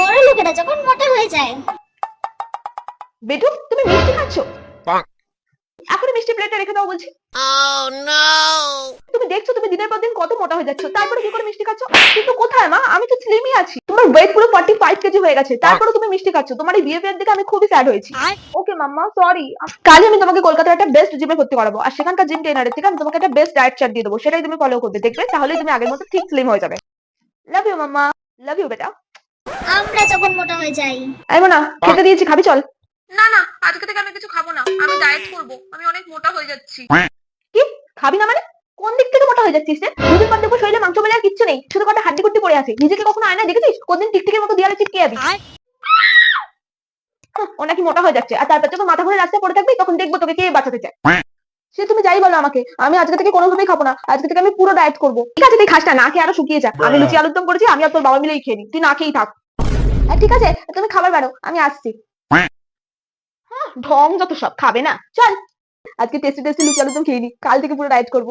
বড় লোকেরা যখন মোটা হয়ে যায়। বেটু তুমি মিষ্টি খাচ্ছ? এখনই মিষ্টি প্লেটে রেখে দাও বলছি। তুমি দেখছ তুমি দিনের পর দিন কত মোটা হয়ে যাচ্ছ। তারপরে কি করে মিষ্টি খাচ্ছ? কিন্তু কোথায় মা? আমি তো স্লিমই আছি। তোমার ওয়েট পুরো ফর্টি ফাইভ কেজি হয়ে গেছে। তারপরে তুমি মিষ্টি খাচ্ছ। তোমার এই বিহেভিয়ার দেখে আমি খুবই স্যাড হয়েছি। ওকে মাম্মা সরি কালই আমি তোমাকে কলকাতার একটা বেস্ট জিমে ভর্তি করাবো। আর সেখানকার জিম ট্রেনারের থেকে আমি তোমাকে একটা বেস্ট ডায়েট চার্ট দিয়ে দেবো। সেটাই তুমি ফলো করবে দেখবে? তাহলে তুমি আগের মতো ঠিক স্লিম হয়ে যাবে। Love you mamma. Love you বেটা। আমরা যখন মোটা হয়ে যাই। আইবো না খেতে দিয়েছি খাবি চল। না না আজকে থেকে আমি কিছু খাব না। আমি ডায়েট করব। আমি অনেক মোটা হয়ে যাচ্ছি। কি? খাবি না মানে? কোন দিক থেকে মোটা হয়ে যাচ্ছিস রে? দুদিন পর দেখব শরীরে মাংস বলে আর কিচ্ছু নেই। শুধু কটা হাড্ডি কুট্টি পড়ে আছে। নিজেকে কখনো আয়নায় দেখেছিস? কোনদিন টিকটিকের মতো দেয়ালে চিটকে যাবি। ও নাকি মোটা হয়ে যাচ্ছে। আর তারপর যখন মাথা ঘুরে রাস্তায় পড়ে থাকবি তখন দেখব তোকে কে বাঁচাতে চায়। সে তুমি যাই বলো আমাকে। আমি আজকে থেকে কোনোভাবেই খাব না। আজকে থেকে আমি পুরো ডায়েট করব। ঠিক আছে তুই খাস না। খেয়ে আরও শুকিয়ে যা। আমি লুচি আলুর দম করেছি আমি আর তোর বাবা মিলেই খেয়ে নি তুই না খেয়েই থাক। হ্যাঁ, ঠিক আছে তুমি খাবার বাড়ো আমি আসছি। হ্যাঁ, ঢং যত সব খাবে না চল। আজকে টেস্টি টেস্টি লুচি আলু দম খেয়ে নি কাল থেকে পুরো ডায়েট করব।